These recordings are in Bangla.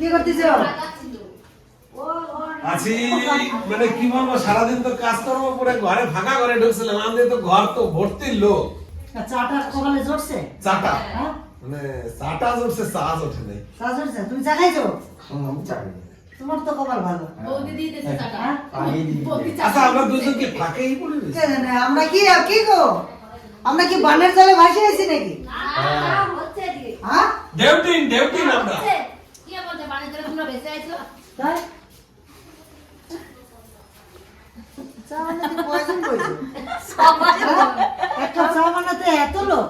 কি করতেছো? আছি মানে কি বলব সারাদিন তো কাজ করব পরে ঘরে ফাঁকা ঘরে ঢুকছিলাম। আমাদের তো ঘর তো ভর্তি লোক। চাটা কপালে জড়ছে চাটা? হ্যাঁ? মানে চাটা চা চলছে নাই। চা জড়ছে তুমি চা খাইছো? আমি চাকরি তোমার তো কপাল ভালো। বৌদি দিয়ে দিয়েছে। টাকা হ্যাঁ বৌদি আচ্ছা আমরা দুজন কি ফাঁকেই? আমরা কি কি গো? আমরা কি বানের জলে ভাসে আছি নাকি? হচ্ছে হ্যাঁ? দেউটিন দেউটিন আমরা হচ্ছে কি বলতে বাড়ি ধরে তোমরা বেঁচে আইছো তাই চা বানাতে কয়জন বইছো একটা চা বানাতে এত লোক?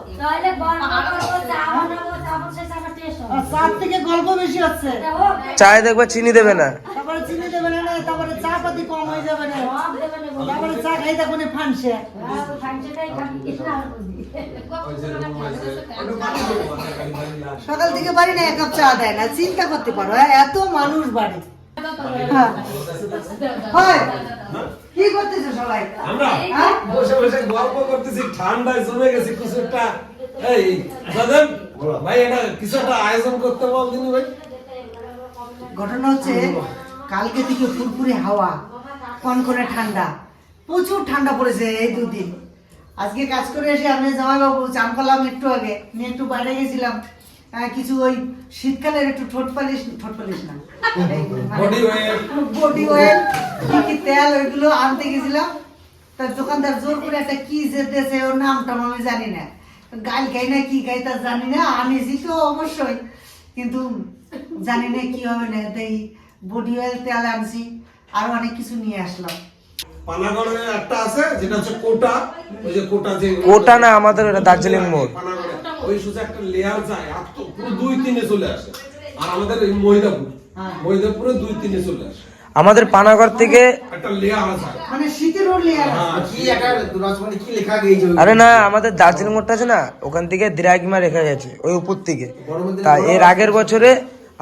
চার থেকে গল্প বেশি হচ্ছে। চায়ে দেখবে চিনি দেবে না। তারপরে চিনি দেবে না না, তারপরে চা পাতি কম হয়ে যাবে না। তারপরে চা খাই তখন। সকাল থেকে বাড়ি না এক কাপ চা দেয় না। চিন্তা করতে পারো হ্যাঁ, এত মানুষ বাড়ি। হ্যাঁ। হয় কি সবাই আমরা? বসে বসে গল্প করতেছি, ঠান্ডায় জমে গেছি, কিছু একটা, এই ভাই এটা কিছু একটা আয়োজন করতে বল দিনি ভাই ঘটনা হচ্ছে, কালকে থেকে ফুরফুরে হাওয়া, কনকনে ঠান্ডা, প্রচুর ঠান্ডা পড়েছে, এই দুদিন আজকে কাজ করে এসে আমি জামাইবাবু চান করলাম একটু আগে নিয়ে একটু বাইরে গেছিলাম কিছু ওই শীতকালের একটু ঠোঁট পালিশ ঠোঁট পালিশ না। বডি অয়েল কি কি তেল ওইগুলো আনতে গেছিলাম। তার দোকানদার জোর করে একটা কি যে দেশে ওর নামটা আমি জানি না। গাল খাই না কি খাই তা জানি না আনিছি তো অবশ্যই। কিন্তু জানি না কি হবে না তাই বডি অয়েল তেল আনছি আর অনেক কিছু নিয়ে আসলাম। পানাগড়ে একটা আছে যেটা হচ্ছে কোটা। ওই যে কোটা যে কোটা না আমাদের ওটা দার্জিলিং মোড়। ওই সোজা একটা লেয়ার যায় আর তো পুরো দুই তিনে চলে আসে। আর আমাদের এই মহিদাপুর হ্যাঁ। মহিদাপুরে দুই তিনে চলে আসে। আমাদের পানাগড় থেকে একটা লেয়ার আছে মানে শীতের ওর লেয়ার হ্যাঁ, গেছে আরে না আমাদের দার্জিলিং মোড়টা আছে না ওখান থেকে দিরাগিমা রেখা গেছে ওই উপর থেকে। তা এর আগের বছরে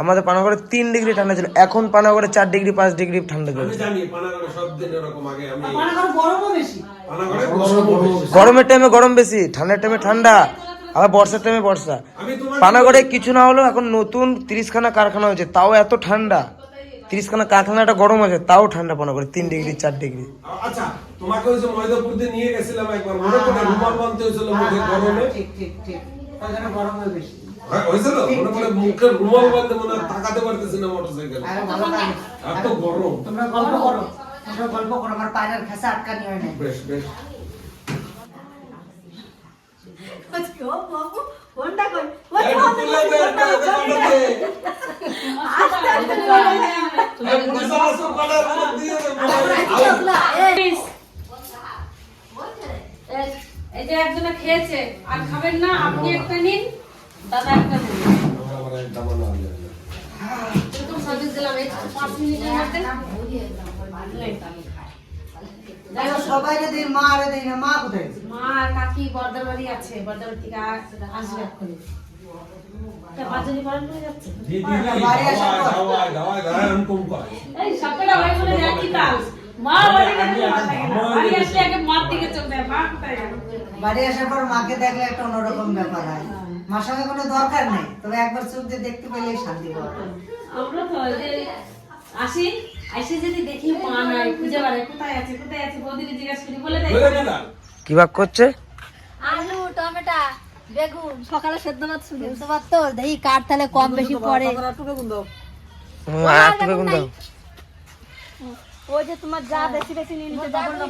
আমাদের পানাগড়ে তিন ডিগ্রি ঠান্ডা ছিল এখন পানাগড়ে চার ডিগ্রি পাঁচ ডিগ্রি ঠান্ডা চলছে। জানি পানাগড়ে সব দিন এরকম আগে আমি মানে আবার গরমও বেশি। পানাগড়ে গরম গরম গরম বেশি। গরমের টাইমে গরম বেশি ঠান্ডার টাইমে ঠান্ডা। আবার বর্ষার টাইমে বর্ষা। পানাগড়ে কিছু না হলেও এখন নতুন তিরিশখানা কারখানা হয়েছে তাও এত ঠান্ডা। তিরিশখানা কারখানাটা গরম আছে তাও ঠান্ডা পানাগড়ে তিন ডিগ্রি চার ডিগ্রি। আচ্ছা তোমাকে ওই যে ময়দাপুর নিয়ে গেছিলাম একবার মনে করে রুমাল বানতে হয়েছিল মুখে গরমে। ঠিক ঠিক ঠিক। ওখানে গরমও বেশি হ্যাঁ, হয়েছিল? মনে করে মুখে রুমাল বানতে মনে তাকাতে পারতেছি না মোটরসাইকেল। আরে ভালো লাগে এত গরম। তোমরা গল্প করো তোমরা গল্প করো আমার পায়ের খেসা আটকানি হয় না বেশ বেশ। এই যে একজনে খেয়েছে আর খাবেন না আপনি একটা নিন দাদা একটা নিন আমার একটা মনে হয় না। এরকম সার্ভিস দিলাম এই পাঁচ মিনিটের মধ্যে দেখো সবাই দেই মা আরে দেই না মা কোথায় মা আর কাকি বর্দার বাড়ি আছে বর্দার বাড়ি থেকে আসবে এক্ষুনি। বাড়ি আসার পর। মাকে দেখলে একটা অন্যরকম ব্যাপার হয়। মার সঙ্গে কোনো দরকার নেই তবে একবার চোখ দিয়ে দেখতে পেলেই শান্তি পাওয়া যায়। আমরা তো আসি আসে যদি দেখি মা নাই খুঁজে বেড়াই কোথায় আছে কোথায় আছে বৌদিকে জিজ্ঞাসা করি বলে দেয়। কি ভাগ করছে? আলু টমেটো বেগুন। সকালে সেদ্ধ ভাত সেদ্ধ ভাত তো দেখি কার তাহলে কম বেশি পড়ে। একটু বেগুন দাও ওই যে তোমার যা বেশি বেশি নিয়ে নিতে যাব না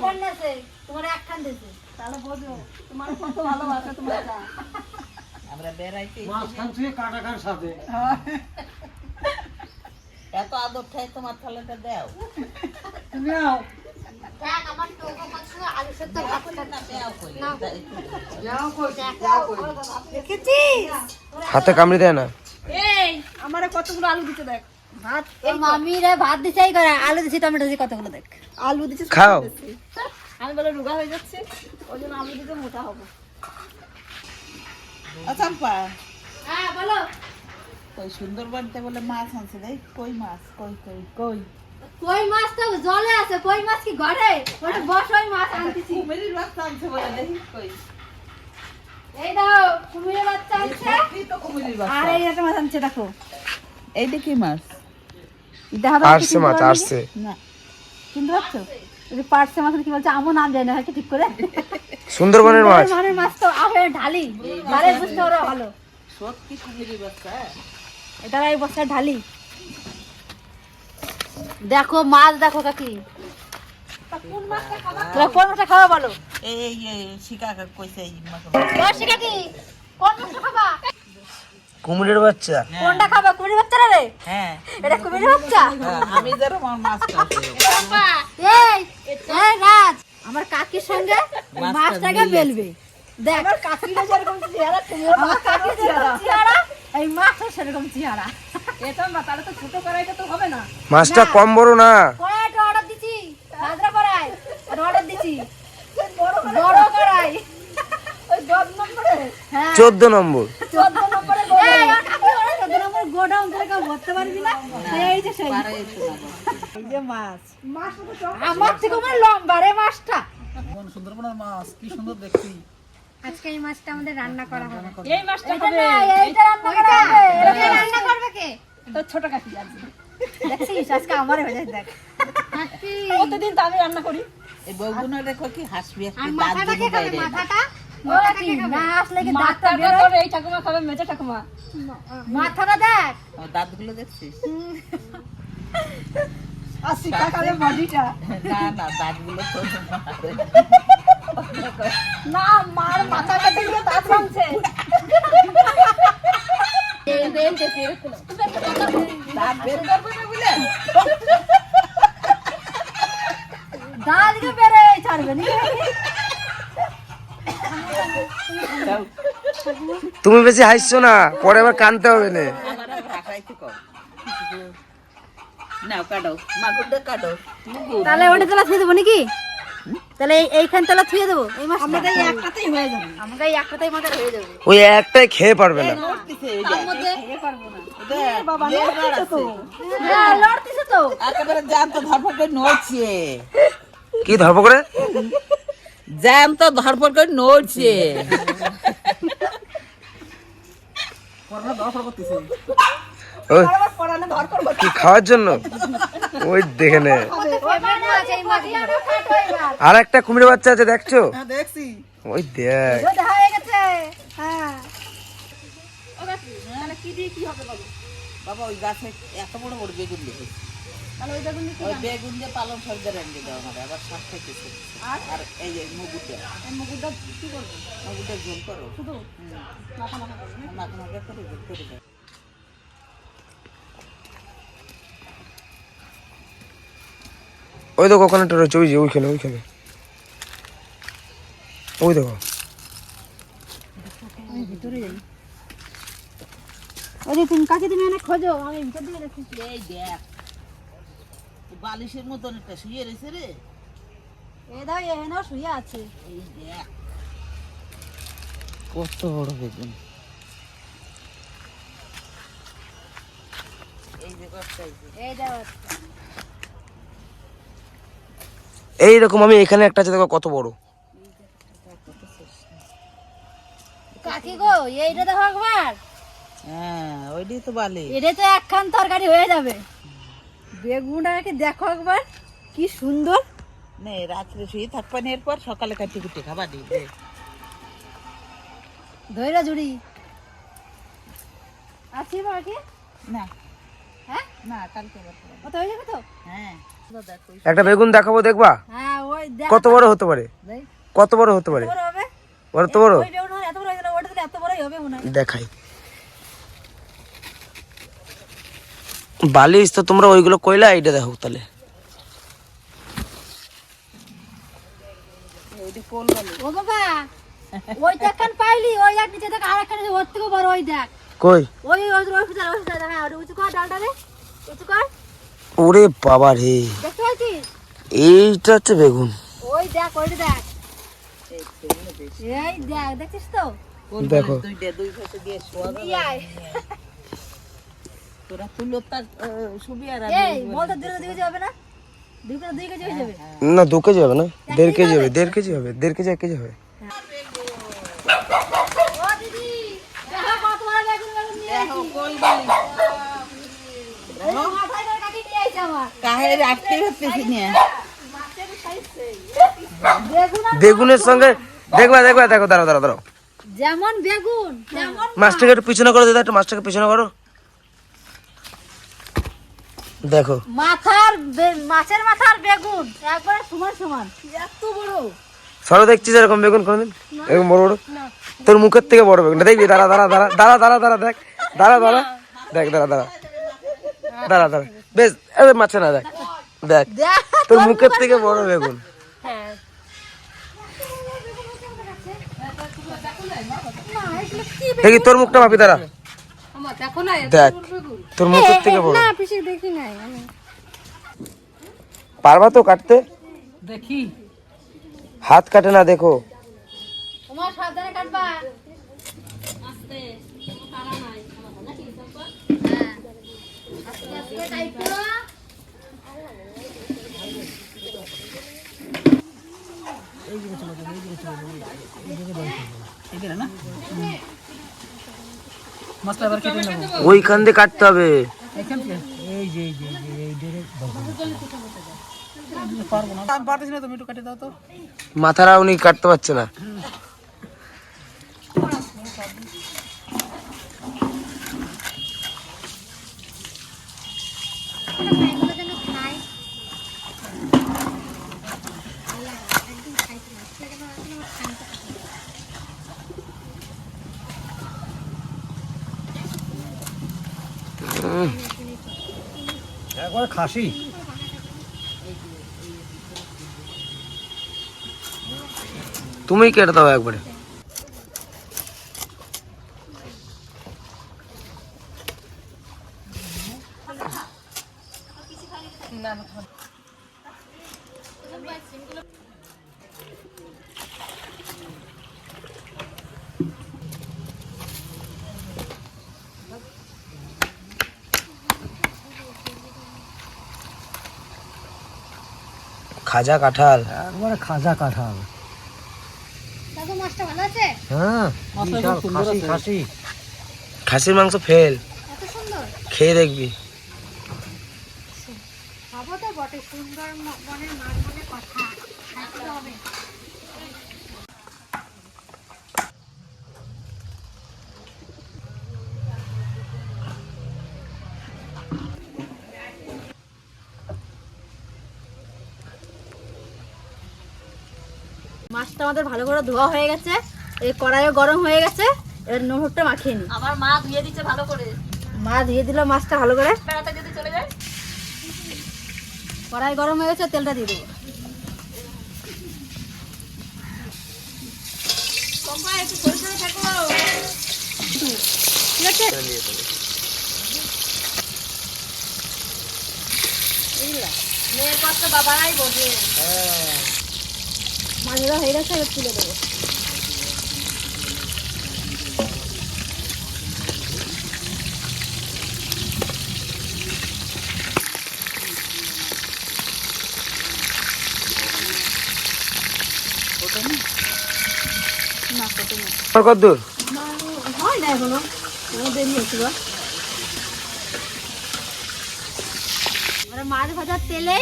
তোমার একখান দিয়েছে তাহলে বোঝো তোমার কত ভালোবাসা তোমার যা এত আদর ঠাই তোমার থালাটা দাও দেখ আমার তো আলু সেদ্ধ ভাত না দাও কই দেখেছিস? হাতে কামড়ি দেয় না। এই আমারে কতগুলো আলু দিতে দেখ। ভাত এই মামি রে ভাত দিছেই করে আলু দিছি টমেটো দিছি কতগুলো দেখ। আলু দিছি খাও। আমি বলে রোগা হয়ে যাচ্ছে ওই জন্য আলু দিতে মোটা হব। হ্যাঁ বলো। কই সুন্দরবনতে বলে মাছ আনছে কই মাছ কই কই কই? কই মাছ তো জলে আছে কই মাছ কি ঘরে? ওটা বসই মাছ আনতেছি। কুমিরের মাছ আনছে বলে দেখি কই? এই দাও কুমিরের বাচ্চা আছে কি তো কুমিরের মাছ আর এই একটা মাছ আনছে দেখো। এইটা কি মাছ। দেখা আসছে মাছ আসছে। না। যে পার্সে মাছ কি বলছে আমও নাম যায় না হয়তো ঠিক করে? সুন্দরবনের মাছ সুন্দরবনের মাছ। তো আহে ঢালি। তারে বুঝতে ওরা ভালো। সত্যি কুমিরি বাচ্চা এটা এই বস্তা ঢালি। দেখো মাছ দেখো কাকি। তোরা কোন মাছটা খাওয়া বলো? এই শিকা কইছে এই মাছ। কোন মাছটা খাবা? কুমিরের বাচ্চা। কোনটা খাবা কুমির বাচ্চা রে? হ্যাঁ। এটা কুমির বাচ্চা? আমি যেরকম মাছ এই এই রাজ আমার কাকির সঙ্গে মাছটাকে বেলবে। দেখ। আমার কাকির যেরকম চেহারা আমার কাকির যেরকম চেহারা সেরকম চেহারা। এটা না তাহলে তো ছোট করাইতে তো হবে না। মাছটা কম বড় না। কড়াইটা অর্ডার দিছি। হাজরা কড়াই। অর্ডার দিছি। বড় কড়াই। ওই নম্বরে। হ্যাঁ। চোদ্দ নম্বর। চোদ্দ নম্বরে গোডাউন। চোদ্দ নম্বর গোডাউন থেকে ভরতে পারবি না। এই যে সেই। এই যে মাছ। আমার থেকে আমার লম্বা রে মাছটা। সুন্দরবনের মাছ কি সুন্দর দেখছি আজকে এই মাছটা আমাদের রান্না করা হবে। এই মাছটা হবে। না, এইটা রান্না করা হবে। এটা রান্না করবে কে? তো ছোট কাকি আছে। দেখছিস? আজকে আমার হয়ে যায় দেখ। প্রতিদিন তো আমি রান্না করি। এই রেখো কি হাসবি আর মাথাটা কে খাবে? মাথাটা? মাথাটা এই ঠাকুমা খাবে মেজে ঠাকুমা। মাথাটা দেখ। দাঁতগুলো দেখছিস? বডিটা। না না দাঁতগুলো তো না মার মাথাটা দিয়ে দাঁত ভাঙছে। দাঁত বের করবে না বুঝলে দাঁত বেরে ছাড়বে নি তুমি বেশি হাসছো না পরে আবার কানতে হবে না। কাটো। কাটো। তাহলে ওটা তালা ছুঁয়ে দেবো নাকি? তাহলে এইখান তালা ছুঁয়ে দেবো এই মাছ আমাদের একটাতেই হয়ে যাবে। আমাদের একটাতেই আমাদের হয়ে যাবে ওই একটাই খেয়ে পারবে না। লড়তেছে তো। একেবারে ধরপড় করে নড়ছে। কি ধরবো করে? জ্যান্ত ধরপড় করে নড়ছে। কি খাওয়ার জন্য? ওই দেখে নে। আর একটা কুমিরের বাচ্চা আছে দেখছ? দেখছি। ওই দেখ। হয়ে গেছে। হ্যাঁ। বাবা ওই গাছে এত বড় বড় বেগুন দেখেছি। বেগুন দিয়ে পালং শাক দিয়ে রেঞ্জে দেওয়া হবে আবার শাক আর? এই যে মুগুরটা। মুগুরটা কি করব? মুগুরটা ঝোল করো। শুধু? মাখা মাখা করে ঝোল করে ওই দেখো ওখানে একটা রয়েছে ওই যে ওইখানে ওইখানে। ওই দেখো। তুমি কাছে তুমি অনেক খোঁজো? আমি ভিতর দিকে দেখছি এই দেখ বালিশের মতন একটা শুয়ে রয়েছে রে। দাও শুয়ে আছে। এই দেখ। কত বড় বেগুন। এই দাও এইরকম আমি এখানে একটা আছে দেখো কত বড়। কাকি গো এইটা দেখো একবার। হ্যাঁ ওইটাই তো বালি। এটা তো একখান তরকারি হয়ে যাবে। বেগুনটাকে দেখো একবার কি সুন্দর। নে রাত্রে শুয়ে থাকবেন এরপর সকালে কাটি কুটি। ধৈরা জুড়ি। আছি বাকি? না। হ্যাঁ? না কালকে হয়ে যাবে তো হ্যাঁ। একটা বেগুন দেখাবো দেখবা হ্যাঁ কত বড় হতে পারে দেখ, কত বড় হতে পারে বড় হয়ে মনে হয় দেখাই বালিশ তো তোমরা ওইগুলো কইলা এইটা দেখো তাহলে ও বাবা ওই দেখান পাইলি ওই এক নিচে দেখ আর একখান ওর থেকে বড় ওই দেখ কই ওই ওই ওই হ্যাঁ ডালটা রে উঁচু কর ওরে বাবা রে। এইটা হচ্ছে বেগুন। ওই দেখ এই দেখছিস তো? না? দুই কেজি দুই কেজি যাবে। না দু কেজি হবে না। দেড় কেজি হবে দেড় কেজি হবে দেড় কেজি এক কেজি হবে। দেখো কাহে রাখতে পারতেছি না। বেগুনের সঙ্গে দেখবা দেখবা দেখো দাঁড়াও দাঁড়াও দাঁড়াও। যেমন বেগুন মাছটাকে একটু পিছনে করো দাদা একটু মাছটাকে পিছনে করো। দেখো। মাথার মাছের মাথার বেগুন একবারে সমান সমান। এত বড়। সরো দেখছিস এরকম বেগুন কোনদিন? এরকম বড় বড়? তোর মুখের থেকে বড় বেগুন। দেখবি? দাঁড়া দাঁড়া দাঁড়া দাঁড়া দাঁড়া দাঁড়া দেখ। দাঁড়া দাঁড়া। দেখ দাঁড়া দাঁড়া। দাঁড়া দাঁড়া। বেশ এবার মাছে না দেখ। দেখ তোর মুখের থেকে বড় বেগুন। হ্যাঁ। দেখি তোর মুখটা মাপি দাঁড়া। দেখ তোর মুখের থেকে বড়। পারবা তো কাটতে? দেখি। হাত কাটে না দেখো। তোমার সাবধানে কাটবা আস্তে কোনো তাড়া নাই নাকি চম্পা? হ্যাঁ আস্তে আস্তে কাটবো এখানে না মশলা এবার কেটে নেব। ওইখান দিয়ে কাটতে হবে। এখান থেকে? এই যে এই যে এই ডেরে পারব না। আমি পারতেছি না তুমি একটু কেটে দাও তো। মাথারা উনি কাটতে পারছে না। একবার খাসি? তুমি কেটে দাও একবারে। খাজা কাঁঠাল। একবারে খাজা কাঁঠাল। হ্যাঁ খাসির মাংস ফেল। খেয়ে দেখবি। খাব তো বটে সুন্দর মনের মাছ কথা। হবে। মাছটা আমাদের ভালো করে ধোয়া হয়ে গেছে। এই কড়াইও গরম হয়ে গেছে। এবার নহরটা মাখিয়ে নি আমার মা ধুয়ে দিচ্ছে ভালো করে। মা দিয়ে দিল মাছটা ভালো করে। বেড়াতে যদি চলে যায়। কড়াই গরম হয়ে গেছে তেলটা দিয়ে দেবো। ঠিক আছে? মেয়ের কষ্ট বাবারাই বোঝে। মাছগুলো হয়ে গেছে এবার তুলে দেবো। কত দূর হয় না এখনও দেরি হচ্ছে মাছ ভাজার তেলে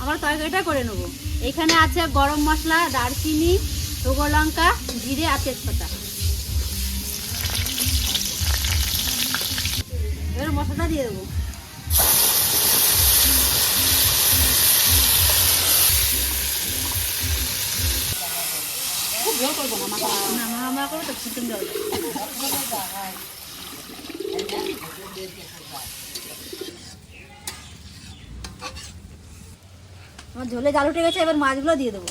আমরা তরকারিটা করে নেব। এখানে আছে গরম মশলা, দারচিনি, শুকনো লঙ্কা, জিরে আর তেজপাতা। এবার মশলাটা দিয়ে দেবো। করব তো, চিকেন দেওয়া আমার ঝোলে জাল উঠে গেছে এবার মাছগুলো দিয়ে দেবো।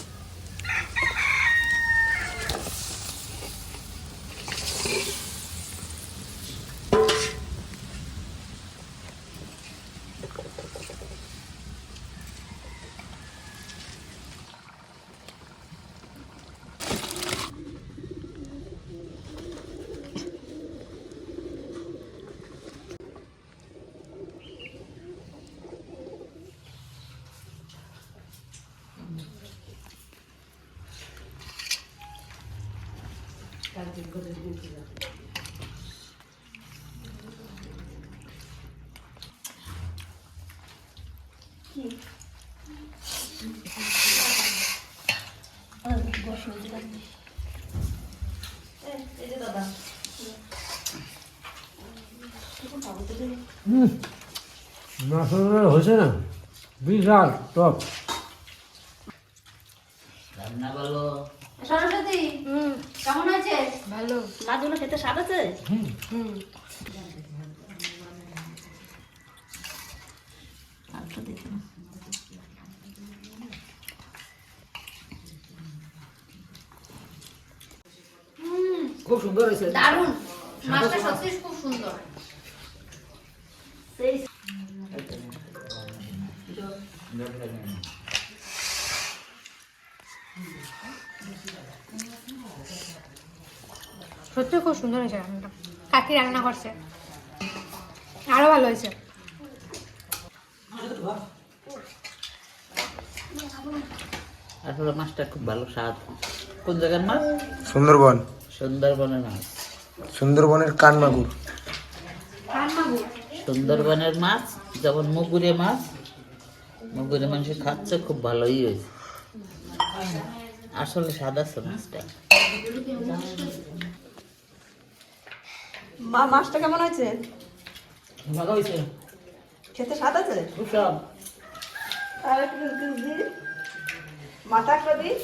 সাহায্য করে দিয়েছিলাম মাছের হয়েছে না? বিশাল টপ। রান্না বলো সরস্বতী কেমন আছে ভালো। মাছগুলো খেতে স্বাদ আছে? খুব সুন্দর হয়েছে। দারুণ। মাছটা সত্যি খুব সুন্দর। সত্যি খুব সুন্দর হয়েছে রান্নাটা। কাকি রান্না করছে। আরও ভালো হয়েছে। আসলে মাছটা খুব ভালো স্বাদ। কোন জায়গার মাছ? সুন্দরবন। সুন্দরবনের মাছ। সুন্দরবনের কান মাগুর সুন্দরবনের মাছ যেমন মুগুরে মাছ মুগুরে মানুষ খাচ্ছে খুব ভালোই হয়েছে। আসলে স্বাদ আছে মাছটা। মা মাছটা কেমন আছে ভালো হয়েছে। খেতে স্বাদ আছে? খুব স্বাদ। আর একটু মাথা একটা দিই।